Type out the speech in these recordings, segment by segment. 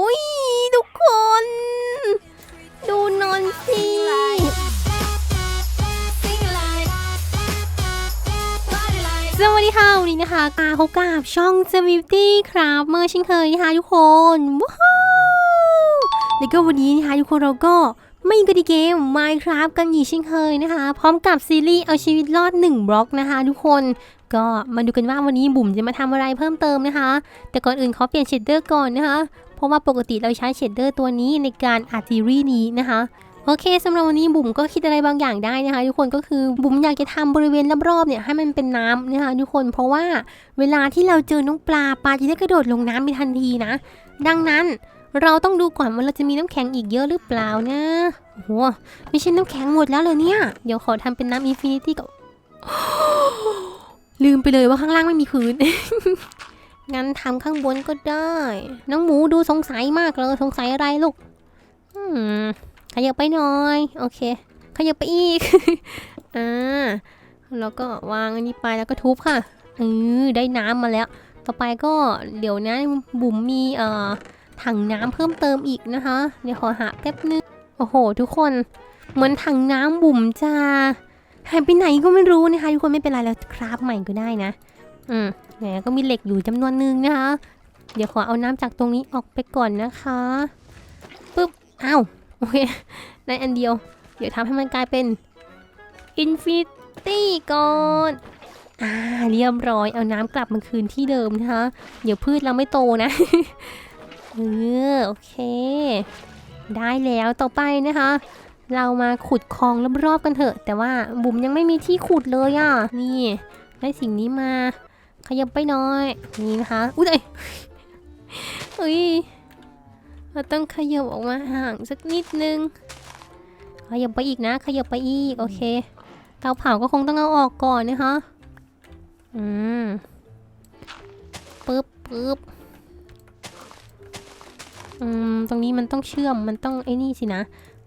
อุ้ยทุกคน ดูนอนสิสวัสดีค่ะวันนี้นะคะกาพบกับช่อง s w i f t y ครับเมื่อเช่นเคยนะคะทุกคนว้าวแล้วก็วันนี้นะคะทุกคนเราก็ไม่กันที่เกม Minecraft กันอีกเช่นเคยนะคะ พร้อมกับซีรีส์เอาชีวิตรอด 1 บล็อกนะคะทุกคนก็มาดูกันว่าวันนี้บุ๋มจะมาทำอะไรเพิ่มเติมนะคะ แต่ก่อนอื่นขอเปลี่ยนเชดเดอร์ก่อนนะคะ เพราะว่าปกติเราใช้เชดเดอร์ตัวนี้ในการอัดซีรีส์นี้นะคะโอเคสำหรับวันนี้บุ๋มก็คิดอะไรบางอย่างได้นะคะ ทุกคนก็คือบุ๋มอยากจะทำบริเวณรอบๆเนี่ยให้มันเป็นน้ำนะคะทุกคนเพราะว่าเวลาที่เราเจอน้องปลาปลาจะได้กระโดดลงน้ำในทันทีนะ ดังนั้นเราต้องดูก่อนว่าเราจะมีน้ำแข็งอีกเยอะหรือเปล่านะโอ้โหไม่ใช่น้ำแข็งหมดแล้วเลยเนี่ย เดี๋ยวขอทำเป็นน้ำอินฟินิตี้ก่อนลืมไปเลยว่าข้างล่างไม่มีพื้น งั้นทำข้างบนก็ได้ น้องหมูดูสงสัยมากเลยสงสัยอะไรลูกอืมขยับไปหน่อย โอเค ขยับไปอีก อ่า แล้วก็วางอันนี้ไปแล้วก็ทุบค่ะเออได้น้ำมาแล้ว ต่อไปก็เดี๋ยวนะบุ๋มมีเอ่อถังน้ำเพิ่มเติมอีกนะคะ เดี๋ยวขอหาแป๊บนึง โอ้โห ทุกคน เหมือนถังน้ำบุ๋มจะหายไปไหนก็ไม่รู้นะคะ ทุกคนไม่เป็นไรแล้วคราฟใหม่ก็ได้นะ อืมแหมก็มีเหล็กอยู่จำนวนหนึ่งนะคะ เดี๋ยวขอเอาน้ำจากตรงนี้ออกไปก่อนนะคะปึ๊บอ้าวโอเคได้อันเดียว เดี๋ยวทำให้มันกลายเป็น Infinity ก่อนอ่าเรียบร้อยเอาน้ำกลับมาคืนที่เดิมนะคะ เดี๋ยวพืชเราไม่โตนะเออโอเค ได้แล้วต่อไปนะคะ เรามาขุดคลองรอบๆกันเถอะ แต่ว่าบุ๋มยังไม่มีที่ขุดเลยอะ นี่ ได้สิ่งนี้มา ขยับไปหน่อย นี่นะคะอุ้ยเฮ้ยเราต้องขยับออกมาห่างสักนิดนึง ขยับไปอีกนะ ขยับไปอีก โอเค เตาเผาก็คงต้องเอาออกก่อนนะคะ อืมปึ๊บปึ๊บอืม ตรงนี้มันต้องเชื่อม มันต้องไอ้นี่สินะ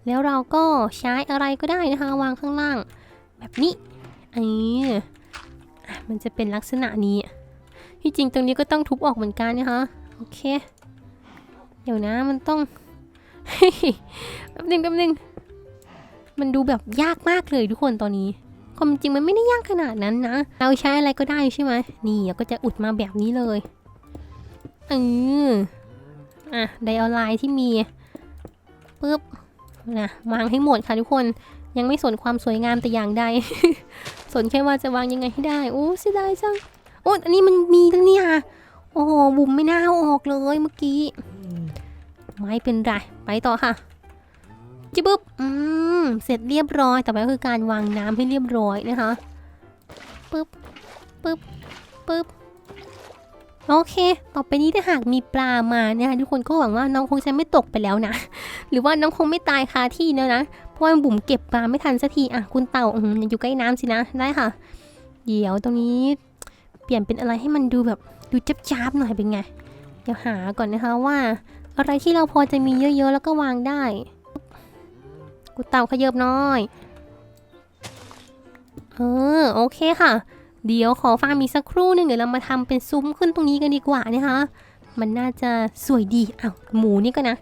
แล้วเราก็ใช้อะไรก็ได้นะคะ วางข้างล่าง แบบนี้เอออะ มันจะเป็นลักษณะนี้ ที่จริงตรงนี้ก็ต้องทุบออกเหมือนกันนะคะโอเค เดี๋ยวนะมันต้องแป๊บนึงแป๊บนึงมันดูแบบยากมากเลยทุกคนตอนนี้ความจริงมันไม่ได้ยากขนาดนั้นนะ เราใช้อะไรก็ได้ใช่ไหมนี่เราก็จะอุดมาแบบนี้เลยเอออะไดออนไลน์ที่มีปุ๊บนะวางให้หมดค่ะทุกคนยังไม่สนความสวยงามแต่อย่างใด สนแค่ว่าจะวางยังไงให้ได้ โอ้เสียดายจัง โอ้อันนี้มันมีทั้งเนี่ยโอ้โห บุ๋มไม่น่าเอาออกเลยเมื่อกี้ ไม่เป็นไร ไปต่อค่ะจิบึบอืม เสร็จเรียบร้อย ต่อไปก็คือการวางน้ำให้เรียบร้อยนะคะปึ๊บปึ๊บปึ๊บ โอเค ต่อไปนี้ถ้าหากมีปลามาเนี่ยทุกคนก็หวังว่าน้องคงจะไม่ตกไปแล้วนะ หรือว่าน้องคงไม่ตายคาที่แล้วนะ ว่าบุ๋มเก็บปลาไม่ทันสักทีอะคุณเต่าอืมอยู่ใกล้น้ำสินะได้ค่ะ เดี๋ยวตรงนี้เปลี่ยนเป็นอะไรให้มันดูแบบดูจับๆหน่อยเป็นไง เดี๋ยวหาก่อนนะคะว่า อะไรที่เราพอจะมีเยอะๆแล้วก็วางได้กูเต่าขยบหน้อยเออโอเคค่ะ เดี๋ยวขอฟังมีสักครู่หนึ่งเดี๋ยวเรามาทำเป็นซุ้มขึ้นตรงนี้กันดีกว่านะคะมันน่าจะสวยดีอ้าวหมูนี่ก็นะ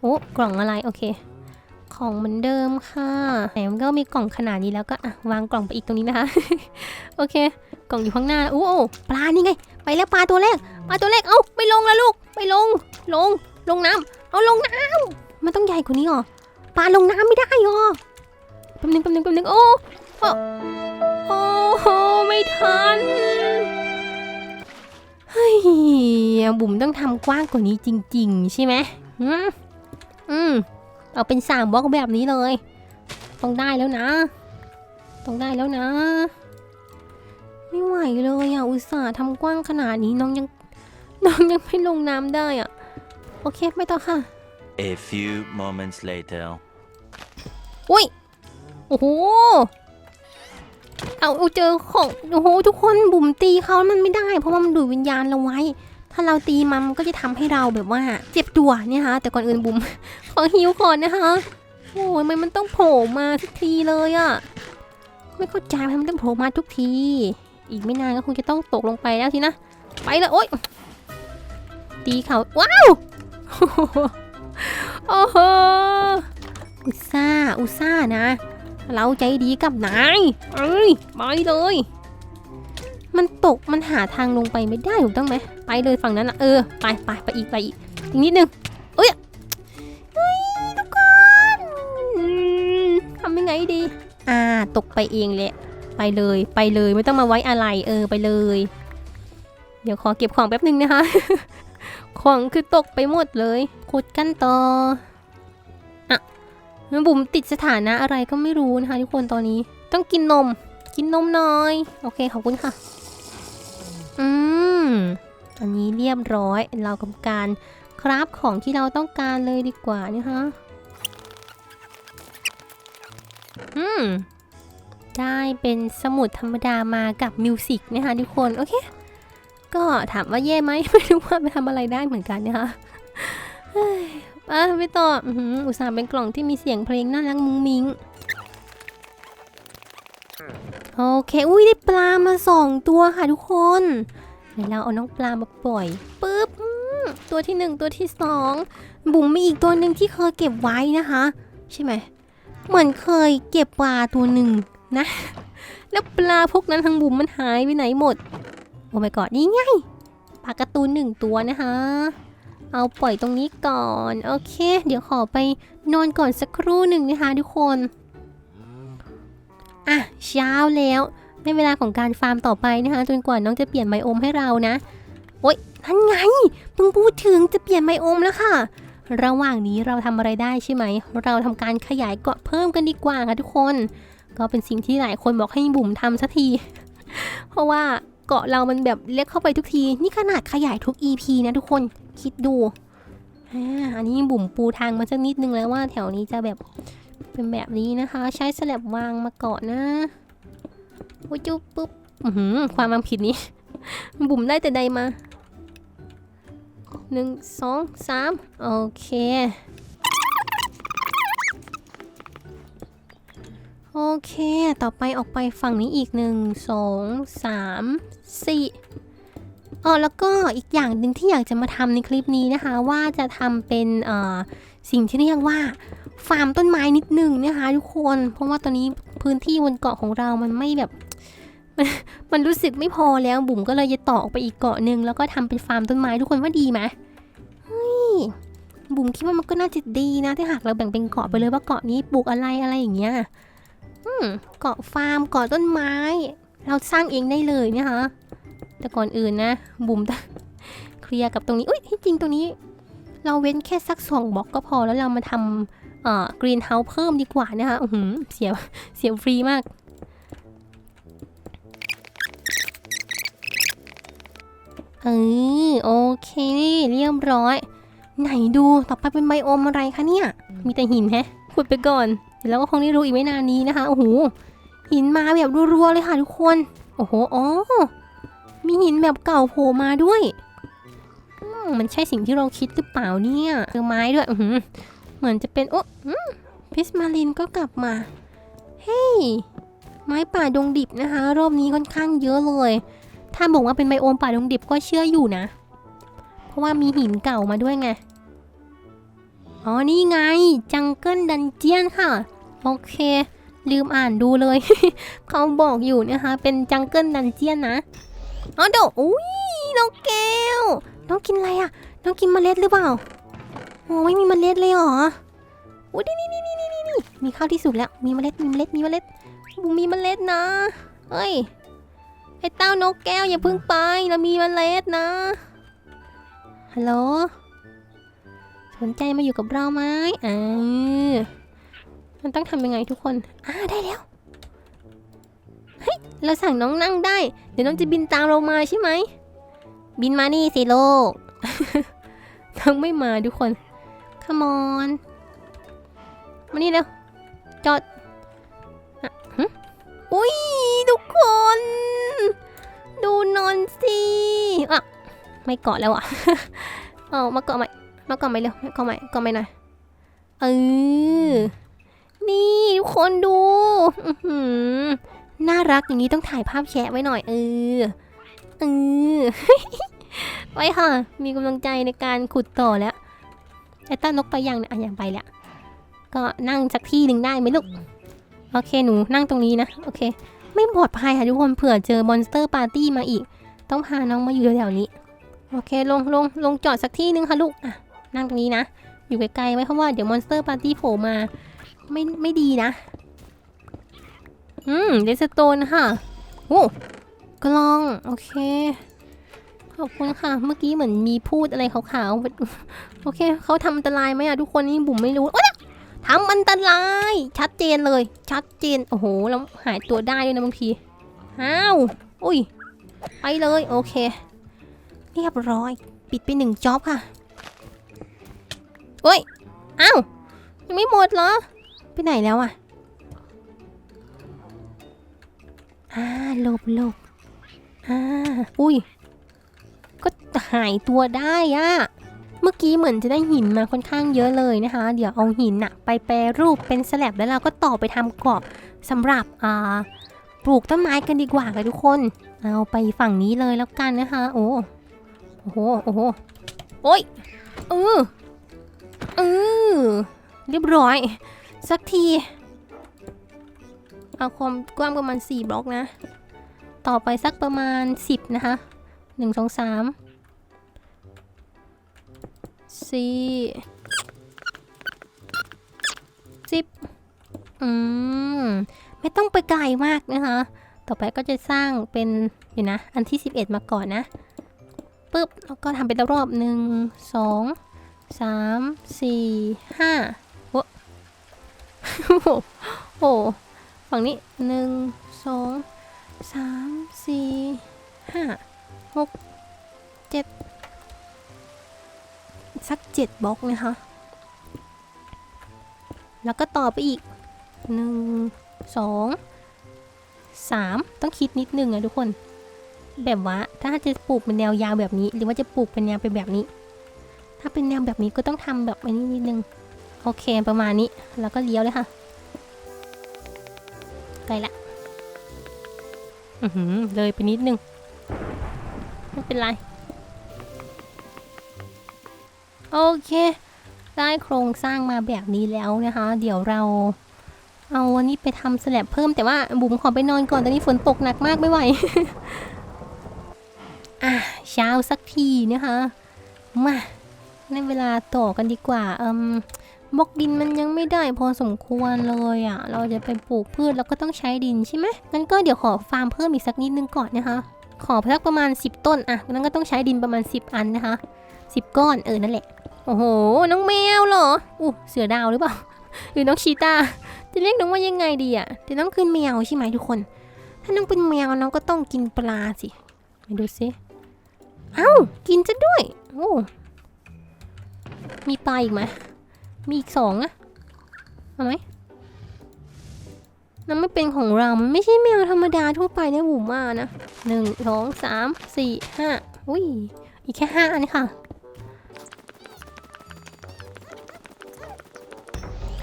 โอ้กล่องอะไรโอเค ของเหมือนเดิมค่ะแหมมันก็มีกล่องขนาดนี้แล้วก็อะวางกล่องไปอีกตรงนี้นะคะ โอเค กล่องอยู่ข้างหน้าโอ้โอปลานี่ไง ไปแล้วปลาตัวแรกปลาตัวแรกเอ้าไม่ลงแล้วลูกไม่ลง ลง ลงน้ำเอาลงน้ำมันต้องใหญ่กว่านี้หรอปลาลงน้ำไม่ได้หรอแป๊บนึงแป๊บนึงแป๊บนึงโอ้โอ้โอ้โหไม่ทันเฮ้ยบุ๋มต้องทำกว้างกว่านี้จริง ๆ ใช่ไหมอืมอืม เอาเป็นสามบล็อกแบบนี้เลย ต้องได้แล้วนะ ต้องได้แล้วนะ ไม่ไหวเลยอะ อุตส่าห์ทำกว้างขนาดนี้น้องยัง น้องยังไม่ลงน้ำได้อะ โอเคไม่ต่อค่ะ A few moments later. อุ้ย โอ้โหเอาเอาเจอของ โอ้โห ทุกคนบุ๋มตีเขามันไม่ได้ เพราะว่ามันดูดวิญญาณเราไว้ ถ้าเราตีมันก็จะทำให้เราแบบว่าเจ็บตัวเนี่ยฮะแต่ก่อนอื่นบุ๋มขอฮิวก่อนนะคะโอ้ยมันมันต้องโผล่มาทุกทีเลยอะไม่เข้าใจทำไมมันต้องโผล่มาทุกที อีกไม่นานก็คงจะต้องตกลงไปแล้วสินะไปเลยโอ๊ยตีเขาว้าวโอ้โหอุตส่าอุตส่านะ เราใจดีกับนายเอ้ยไปเลย มันตกมันหาทางลงไปไม่ได้ถูกต้องไหมไปเลยฝั่งนั้นนะเออไปไปไปอีกไปอีกอีกนิดนึงเอ้ยเฮ้ยทุกคนทำยังไงดี อ่าตกไปเองแหละไปเลยไปเลยไม่ต้องมาไว้อะไรเออไปเลย เดี๋ยวขอเก็บของแป๊บนึงนะคะ ของคือตกไปหมดเลยขุดกันต่ออะบุ๋มติดสถานะอะไรก็ไม่รู้นะคะทุกคนตอนนี้ ต้องกินนม กินนมหน่อย โอเคขอบคุณค่ะ อืมอันนี้เรียบร้อย เรากำการคราฟของที่เราต้องการเลยดีกว่านะคะอืม ได้เป็นสมุดธรรมดามากับมิวสิกนะคะทุกคน โอเค ก็ถามว่าแย่ไหม ไม่รู้ว่าไปทำอะไรได้เหมือนกันนะคะเฮ้ยไม่ต่ออื้อหืออุตส่าห์เป็นกล่องที่มีเสียงเพลงน่ารักมุ้งมิ้ง โอเค อุ้ยได้ปลามาสองตัวค่ะทุกคนเดี๋ยวเราเอาน้องปลามาปล่อยปุ๊บตัวที่หนึ่งตัวที่สองบุ๋มมีอีกตัวหนึ่งที่เคยเก็บไว้นะคะ ใช่ไหมเหมือนเคยเก็บปลาตัวหนึ่งนะ แล้วปลาพวกนั้นทางบุ๋มมันหายไปไหนหมด โอ้ my god นี่ไงปลากร์ตูนหนึ่งตัวนะคะ เอาปล่อยตรงนี้ก่อน โอเค เดี๋ยวขอไปนอนก่อนสักครู่หนึ่งนะคะทุกคน อะเช้าแล้วในเวลาของการฟาร์มต่อไปนะคะจนกว่าน้องจะเปลี่ยนไมโอมให้เรานะ โอ๊ยนั่นไงเพิ่งพูดถึงจะเปลี่ยนไมโอมแล้วค่ะ ระหว่างนี้เราทำอะไรได้ใช่ไหม เราทำการขยายเกาะเพิ่มกันดีกว่าค่ะทุกคน ก็เป็นสิ่งที่หลายคนบอกให้บุ๋มทำสักที เพราะว่าเกาะเรามันแบบเล็กเข้าไปทุกที นี่ขนาดขยายทุก EP นะทุกคนคิดดูอ่าอันนี้บุ๋มปูทางมาสักนิดนึงแล้วว่าแถวนี้จะแบบ เป็นแบบนี้นะคะ ใช้สลับวางมาเกาะนะโอ้ยจุ๊บปุ๊บหือความวางผิดนี้ บุ๋มได้แต่ใดมาหนึ่งสองสามโอเคโอเค ต่อไปออกไปฝั่งนี้อีกหนึ่งสองสามสี่อ๋อแล้วก็อีกอย่างหนึ่งที่อยากจะมาทำในคลิปนี้นะคะ ว่าจะทำเป็นอ่อสิ่งที่เรียกว่า ฟาร์มต้นไม้นิดหนึ่งนะคะทุกคน เพราะว่าตอนนี้พื้นที่บนเกาะของเรามันไม่แบบมันมันรู้สึกไม่พอแล้วบุ๋มก็เลยจะต่อออกไปอีกเกาะหนึ่งแล้วก็ทำเป็นฟาร์มต้นไม้ทุกคนว่าดีไหมเฮ้ยบุ๋มคิดว่ามันก็น่าจะดีนะถ้าหากเราแบ่งเป็นเกาะไปเลยว่าเกาะนี้ปลูกอะไรอะไรอย่างเงี้ยอืมเกาะฟาร์มเกาะต้นไม้ เราสร้างเองได้เลยนะคะแต่ก่อนอื่นนะ บุ๋มต้องเคลียร์กับตรงนี้อุ้ยที่จริงตรงนี้ เราเว้นแค่สักสองบล็อกก็พอแล้วเรามาทำ เอ่อกรีนเฮาส์เพิ่มดีกว่านะคะอือหือเสียเสียฟรีมาก เออโอเค เรียบร้อย ไหนดูต่อไปเป็นไบโอมอะไรคะเนี่ย มีแต่หินแฮะขุดไปก่อนเดี๋ยวเราก็คงได้รู้อีกไม่นานนี้นะคะโอ้โหหินมาแบบรัวๆเลยค่ะทุกคน โอ้โหอ๋อมีหินแบบเก่าโผล่มาด้วยอืมมันใช่สิ่งที่เราคิดหรือเปล่าเนี่ยเจอไม้ด้วยอือหือ เหมือนจะเป็นโอ้อืมพิสมาลินก็กลับมา เฮ้ย ไม้ป่าดงดิบนะคะ รอบนี้ค่อนข้างเยอะเลย ถ้าบอกว่าเป็นไบโอมป่าดงดิบก็เชื่ออยู่นะ เพราะว่ามีหินเก่ามาด้วยไง อ๋อ นี่ไง จังเกิลดันเจียนค่ะ โอเค ลืมอ่านดูเลย เขาบอกอยู่นะคะ เป็นจังเกิลดันเจียนนะอ๋อเดยวอุ้ยน้องแก้ว น้องกินอะไรอะน้องกินเมล็ดหรือเปล่า โอ้ไม่มีเมล็ดเลยเหรออุ้ยนี่นี่นี่นี่นี่นี่มีข้าวที่สุกแล้ว มีเมล็ด มีเมล็ด มีเมล็ดบูมีเมล็ดนะ เฮ้ย ไอ้เต้านกแก้วอย่าพิ่งไป เรามีเมล็ดนะ ฮัลโหล สนใจมาอยู่กับเราไหมอ่ามันต้องทำยังไงทุกคน อ่าได้แล้ว เฮ้ย เราสั่งน้องนั่งได้ เดี๋ยวน้องจะบินตามเรามาใช่ไหม บินมานี่สิโลก น้องไม่มาทุกคน come on มานี่เร็ว จอดอะอุ๊ยทุกคน ดูนอนสิอะไม่เกาะแล้วอะ เอามาเกาะใหม่ มาก่อนไหม่เร็วเก่อนไหม่เก่อนไหมหน่อย เออ นี่ทุกคนดูน่ารักอย่างนี้ต้องถ่ายภาพแชะไว้หน่อย เออ เออ ไว้ค่ะ มีกำลังใจในการขุดต่อแล้ว ไอ้ต้านกไปยังเนี่ยอะยังไปแล้วก็นั่งสักที่หนึ่งได้ไหมลูก โอเคหนูนั่งตรงนี้นะ โอเค ไม่ปลอดภัยค่ะทุกคนเผื่อเจอมอนสเตอร์ปาร์ตี้มาอีก ต้องพาน้องมาอยู่แถวๆนี้ โอเคลงลงลงจอดสักที่หนึงค่ะลูกอะนั่งตรงนี้นะ อยู่ไกลๆไว้เพราะว่าเดี๋ยวมอนสเตอร์ปาร์ตี้โผล่มา ไม่ไม่ดีนะ อืมเดสโตนค่ะโอ้กล้อง โอเค ขอบคุณค่ะ เมื่อกี้เหมือนมีพูดอะไรขาวๆ โอเคเขาทำอันตรายไหมอะทุกคนนี่บุ๋มไม่รู้โอ๊ยทำอันตราย ชัดเจนเลย ชัดเจนโอ้โหแล้วหายตัวได้ด้วยนะบางทีอ้าวอุ้ยไปเลยโอเค เรียบร้อย ปิดไปหนึ่งจ็อบค่ะเฮ้ยอ้าวยังไม่หมดเหรอ ไปไหนแล้วอะอ่าหลบหลบอ่าอุ้ยก็หายตัวได้อะ เมื่อกี้เหมือนจะได้หินมาค่อนข้างเยอะเลยนะคะ เดี๋ยวเอาหินอะไปแปรรูปเป็นสแลบแล้วเราก็ต่อไปทำเกาะสำหรับอ่าปลูกต้นไม้กันดีกว่าค่ะทุกคน เอาไปฝั่งนี้เลยแล้วกันนะคะ โอ้โอ้โหโอ้โหโอ้ยเออเออเรียบร้อย สักที เอาความกว้างประมาณ 4 บล็อกนะ ต่อไปสักประมาณ 10 นะคะหนึ่ง สี่สิบอืม ไม่ต้องไปไกลมากนะคะ ต่อไปก็จะสร้างเป็นเดี๋ยวนะ อันที่ 11 มาก่อนนะปึ๊บแล้วก็ทำเป็นรอบหนึ่งสองสามสี่ห้าโอ้โหโอ้โหฝั่งนี้หนึ่งสองสามสี่ห้าหกเจ็ด สักเจ็ดบล็อกนะคะ แล้วก็ต่อไปอีกหนึ่งสองสามต้องคิดนิดนึงอะทุกคน แบบว่าถ้าจะปลูกเป็นแนวยาวแบบนี้ หรือว่าจะปลูกเป็นแนวเป็นแบบนี้ ถ้าเป็นแนวแบบนี้ก็ต้องทำแบบนี้นิดนึง โอเคประมาณนี้ แล้วก็เลี้ยวเลยค่ะใกลละอือหือเลยไปนิดนึง ไม่เป็นไร โอเค ได้โครงสร้างมาแบบนี้แล้วนะคะ เดี๋ยวเราเอาอันนี้ไปทำสแลบเพิ่มแต่ว่าบุ๋มขอไปนอนก่อนตอนนี้ฝนตกหนักมากไม่ไหว อะเช้าสักทีนะคะ มาในเวลาต่อกันดีกว่าอืมบล็อกดินมันยังไม่ได้พอสมควรเลยอะ่ะ เราจะไปปลูกพืชแล้วก็ต้องใช้ดินใช่ไหมงั้นก็เดี๋ยวขอฟาร์มเพิ่มอีกสักนิดนึงก่อนนะคะ ขอสักประมาณ 10 ต้นอะนั้นก็ต้องใช้ดินประมาณ 10 อันนะคะ 10 ก้อนเออนั่นแหละ โอ้โห น้องแมวเหรออู้เสือดาวหรือเปล่า หรือน้องชีตา จะเรียกน้องว่ายังไงดีอะแต่น้องคือแมวใช่ไหมทุกคน ถ้าน้องเป็นแมวน้องก็ต้องกินปลาสิมาดูสิ เอ้า กินจะด้วย โอ้ มีปลาอีกไหม มีอีกสองอะเอาไหมนั่นไม่เป็นของเรา มันไม่ใช่แมวธรรมดาทั่วไปนะบุ๋มว่านะหนึ่งสองสามสี่ห้าอุ้ย อีกแค่ห้าอันค่ะ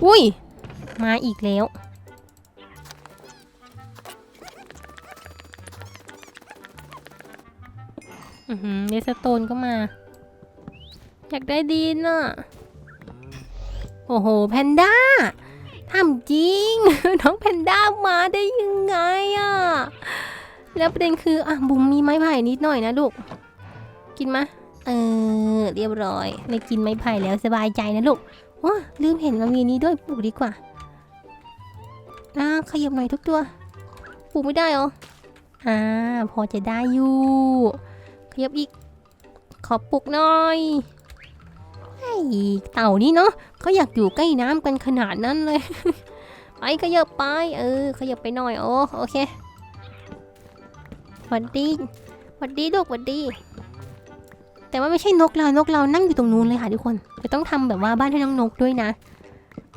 อุ้ย มาอีกแล้ว อือหือเดสโตนก็มา อยากได้ดีน่ะ โอ้โห แพนด้าทำจริง น้องแพนด้ามาได้ยังไงอะ่ะ แล้วประเด็นคือ อะ บุ๋มมีไม้ไผ่นิดหน่อยนะลูก กินมะเออ เรียบร้อยไม่กินไม้ไผ่แล้วสบายใจนะลูก ว้าลืมเห็นมันมีนี้ด้วยปลูกดีกว่าอ่าขยับหน่อยทุกตัว ปลูกไม่ได้เหรอ อ่า พอจะได้อยู่ ขยับอีก ขอปลูกหน่อยไอ้เต่านี่เนาะเขาอยากอยู่ใกล้น้ำกันขนาดนั้นเลย ไปขยับไป เออ ขยับไปหน่อยโอ้โอเคหวัดดีหวัดดีลูกหวัดดี แต่ว่าไม่ใช่นกเรานกเรานั่งอยู่ตรงนู้นเลยค่ะทุกคนจะต้องทำแบบว่าบ้านให้น้องนกด้วยนะ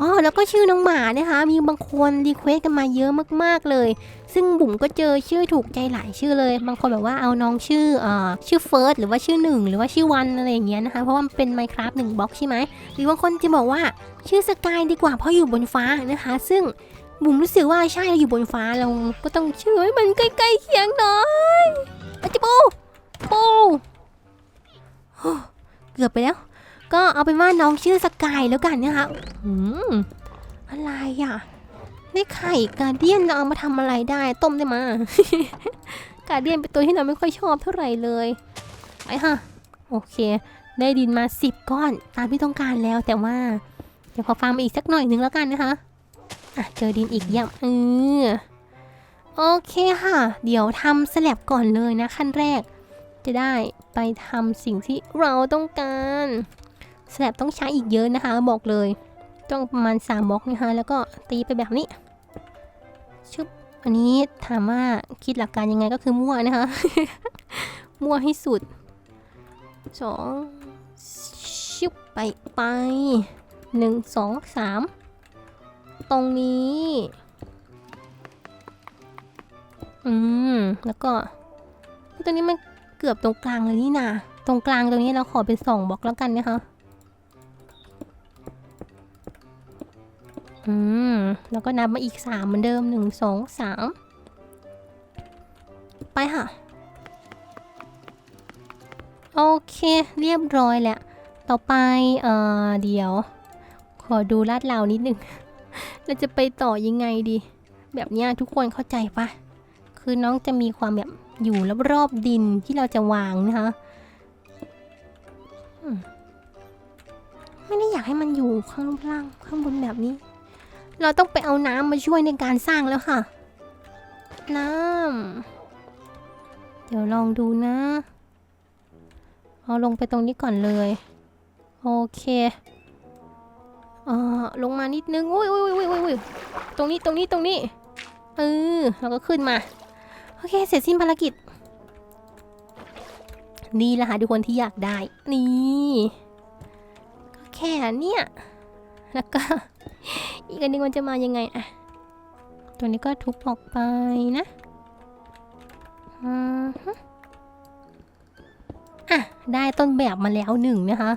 อ๋อแล้วก็ชื่อน้องหมานะคะ มีบางคนรีเควสกันมาเยอะมากๆเลย ซึ่งบุ๋มก็เจอชื่อถูกใจหลายชื่อเลย บางคนแบบว่าเอาน้องชื่อเอ่อชื่อเฟิร์สหรือว่าชื่อหนึ่งหรือว่าชื่อวันอะไรอย่างเงี้ยนะคะ เพราะว่ามันเป็น Minecraft หนึ่งบล็อกใช่ไหมหรือบางคนจะบอกว่าชื่อสกายดีกว่าเพราะอยู่บนฟ้านะคะ ซึ่งบุ๋มรู้สึกว่าใช่เราอยู่บนฟ้าเราก็ต้องชื่อให้มันใกล้ๆเคียงหน่อยอะจิปูปู เกือบไปแล้ว ก็เอาเป็นว่าน้องชื่อสกายแล้วกันนะคะอืมอะไรอะนี่ไข่กาเดียนเอามาทำอะไรได้ ต้มได้มากาเดียนเป็นตัวที่เราไม่ค่อยชอบเท่าไหร่เลยไปค่ะโอเค ได้ดินมา10ก้อนตามที่ต้องการแล้วแต่ว่าเดี๋ยวขอฟาร์มอีกสักหน่อยหนึงแล้วกันนะคะอะเจอดินอีกเยี่ยมเออโอเคค่ะ เดี๋ยวทำสแลบก่อนเลยนะขั้นแรก จะได้ไปทำสิ่งที่เราต้องการสแลบต้องใช้อีกเยอะนะคะ บอกเลย ต้องประมาณ3บล็อกนะคะ แล้วก็ตีไปแบบนี้ชึบอันนี้ถามว่าคิดหลักการยังไงก็คือมั่วนะคะ มั่วให้สุดสองชุบไปไปหนึ่งสองสามตรงนี้ อืม แล้วก็ตัวนี้มัน กือบตรงกลางเลยนี่นาตรงกลางตรงนี้เราขอเป็นสองบล็อกแล้วกันนะคะอืม แล้วก็นับมาอีกสามเหมือนเดิมหนึ่งสองสามไปค่ะ โอเค เรียบร้อยแล้ว ต่อไป เอ่อ เดี๋ยว ขอดูลาดเรานิดหนึ่งเราจะไปต่อยังไงดี แบบนี้ทุกคนเข้าใจปะคือน้องจะมีความแบบ อยู่รอบๆดินที่เราจะวางนะคะไม่ได้อยากให้มันอยู่ข้างล่างข้างบนแบบนี้ เราต้องไปเอาน้ำมาช่วยในการสร้างแล้วค่ะ น้ำเดี๋ยวลองดูนะ เอาลงไปตรงนี้ก่อนเลย โอเคเออลงมานิดนึงอุ้ยอุ้ยอุ้ยอุ้ยอุ้ยตรงนี้ตรงนี้ตรงนี้เออแล้วก็ขึ้นมา อเค เสร็จสิ้นภารกิจ นี่แหละค่ะทุกคนที่อยากได้ นี่ก็แค่เนี้ยแล้วก็ อีกอันหนึงมันจะมายังไงอะตัวนี้ก็ทุบออกไปนะอืออะ ได้ต้นแบบมาแล้วหนึ่งนะคะ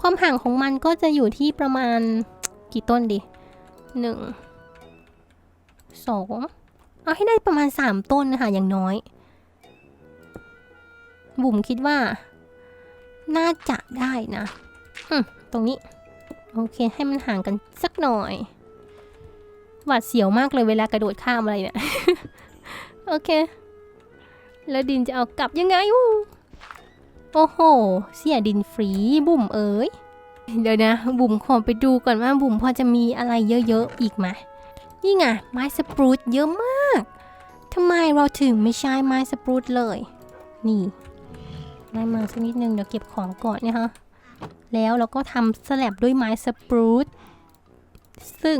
ความห่างของมันก็จะอยู่ที่ประมาณกี่ต้นดีหนึ่งสอง เอาให้ได้ประมาณสามต้นนะคะอย่างน้อย บุ๋มคิดว่า น่าจะได้นะตรงนี้ โอเคให้มันห่างกันสักหน่อย หวาดเสียวมากเลยเวลากระโดดข้ามอะไรเนี่ย โอเค แล้วดินจะเอากลับยังไงอูโอ้โห เสียดินฟรีบุ๋มเอ๋ยเดี๋ยวนะ บุ๋มขอไปดูก่อนว่าบุ๋มพอจะมีอะไรเยอะๆอีกไหมนี่ไงไม้สปรูตเยอะมาก ทำไมเราถึงไม่ใช้ไม้สปรูตเลย นี่ได้มาสักนิดนึงเดี๋ยวเก็บของก่อนนะคะแล้วเราก็ทำสแลบด้วยไม้สปรูตซึ่ง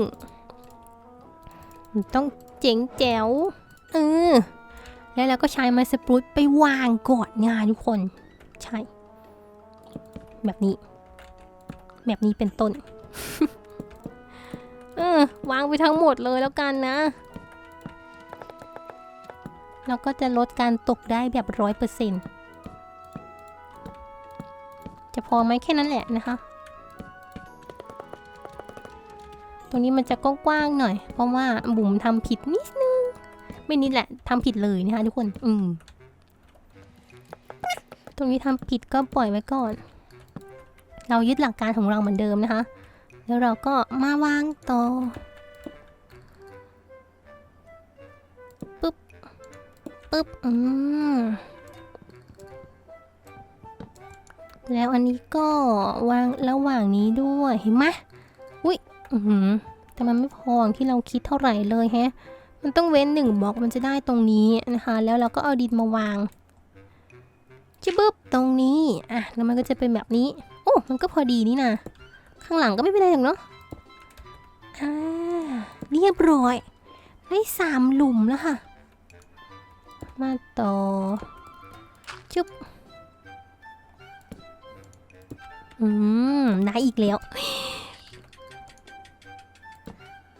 ต้องเจ๋งแจ๋วเออแล้วเราก็ใช้ไม้สปรูตไปวางกอนงานทุกคน ใช่ แบบนี้ แบบนี้เป็นต้น เออ วางไปทั้งหมดเลยแล้วกันนะ แล้วก็จะลดการตกได้แบบร้อยเปอร์เซ็นต์จะพอไหมแค่นั้นแหละนะคะ ตรงนี้มันจะกว้างๆหน่อย เพราะว่าบุ๋มทำผิดนิดนึง ไม่นิดแหละทำผิดเลยนะคะทุกคน อืม ตรงนี้ทำผิดก็ปล่อยไว้ก่อน เรายึดหลักการของเราเหมือนเดิมนะคะ แล้วเราก็มาวางต่อ ปึ๊บอืมแล้วอันนี้ก็วางระหว่างนี้ด้วยเห็นไหมอุ้ยอือหือแต่มันไม่พองที่เราคิดเท่าไหร่เลยแฮะ มันต้องเว้นหนึ่งบล็อกมันจะได้ตรงนี้นะคะ แล้วเราก็เอาดินมาวางชิบึบตรงนี้อะแล้วมันก็จะเป็นแบบนี้ โอ้มันก็พอดีนี่นะข้างหลังก็ไม่เป็นไรหรอกเนาะอ่าเรียบร้อยได้สามหลุมแล้วค่ะ มาต่อ จุ๊บ อืมได้อีกแล้ว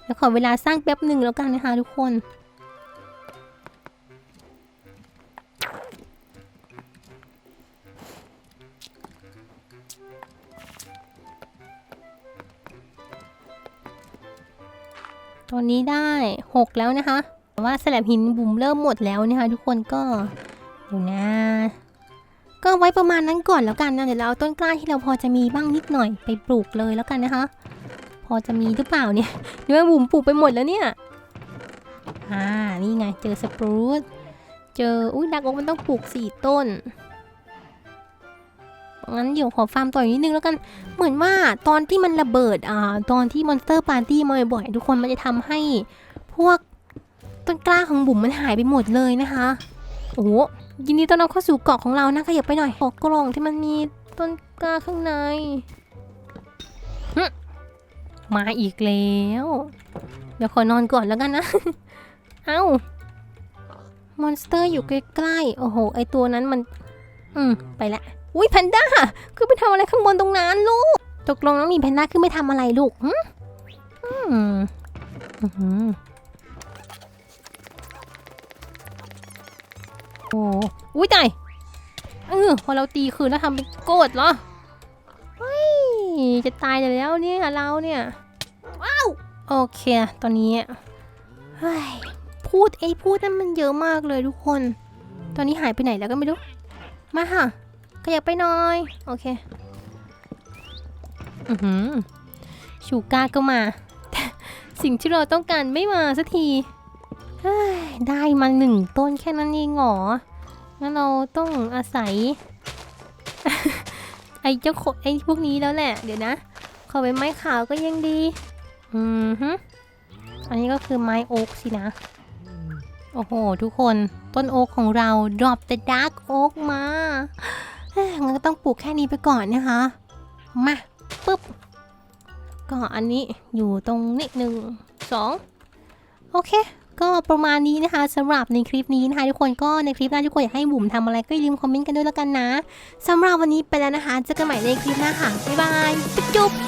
เดี๋ยวขอเวลาสร้างแป๊บหนึ่งแล้วกันนะคะทุกคน ตอนนี้ได้ 6 แล้วนะคะ ว่าสลับหินบุ๋มเริ่มหมดแล้วนะคะทุกคนก็เดี๋ยวนะ ก็ไว้ประมาณนั้นก่อนแล้วกันนะเดี๋ยวเราเอาต้นกล้าที่เราพอจะมีบ้างนิดหน่อยไปปลูกเลยแล้วกันนะคะ พอจะมีหรือเปล่าเนี่ยเดี๋ยวแม่บุ๋มปลูกไปหมดแล้วเนี่ยอ่านี่ไงเจอสปรูตเจออุ้ยดักโอกมันต้องปลูกสี่ต้นงั้นเดี๋ยวขอฟาร์มต่ออีกนิดนึงแล้วกันเหมือนว่าตอนที่มันระเบิดอ่าตอนที่มอนสเตอร์ปาร์ตี้มาบ่อยๆทุกคนมันจะทำให้พวก ต้นกล้าของบุ๋มมันหายไปหมดเลยนะคะ โอ้โหยินดีต้อนรับเข้าสู่เกาะของเรานะขยับไปหน่อยขอกล่องที่มันมีต้นกล้าข้างในมาอีกแล้ว เดี๋ยวขอนอนก่อนแล้วกันนะ เอ้ามอนสเตอร์อยู่ใกล้ๆ โอ้โห ไอตัวนั้นมัน อืม ไปละ อุ้ยแพนด้า คือไปทำอะไรข้างบนตรงนั้นลูก ตกลงน้องมีแพนด้าคือไม่ทำอะไรลูกอืมอือ โอ้อุ้ยตายเออพอเราตีคืนแล้วทำเป็นโกรธเหรอเฮ้ยจะตายแล้วเนี่ยเราเนี่ยว้าวโอเค ตอนนี้เฮ้ยพูดไอ้พูดนั่นมันเยอะมากเลยทุกคน ตอนนี้หายไปไหนแล้วก็ไม่รู้ มาค่ะขยับไปหน่อย โอเค อือหือชูก้าก็มา สิ่งที่เราต้องการไม่มาสักที ได้มาหนึ่งต้นแค่นั้นเองเหรอ งั้นเราต้องอาศัย ไอ้เจ้าโคไอ้พวกนี้แล้วแหละ เดี๋ยวนะ ขอเป็นไม้ขาวก็ยังดี อืมฮึอันนี้ก็คือไม้โอ๊กสินะ โอ้โห ทุกคนต้นโอ๊กของเรา drop the dark oak มางั้นก็ต้องปลูกแค่นี้ไปก่อนนะคะ มาปุ๊บ ก็อันนี้อยู่ตรงนี้หนึ่งสองโอเค ก็ประมาณนี้นะคะสำหรับในคลิปนี้นะคะทุกคนก็ในคลิปหน้าทุกคนอยากให้บุ๋มทำอะไรก็อย่าลืมคอมเมนต์กันด้วยแล้วกันนะสำหรับวันนี้ไปแล้วนะคะเจอกันใหม่ในคลิปหน้าค่ะบ๊ายบายจุ๊บ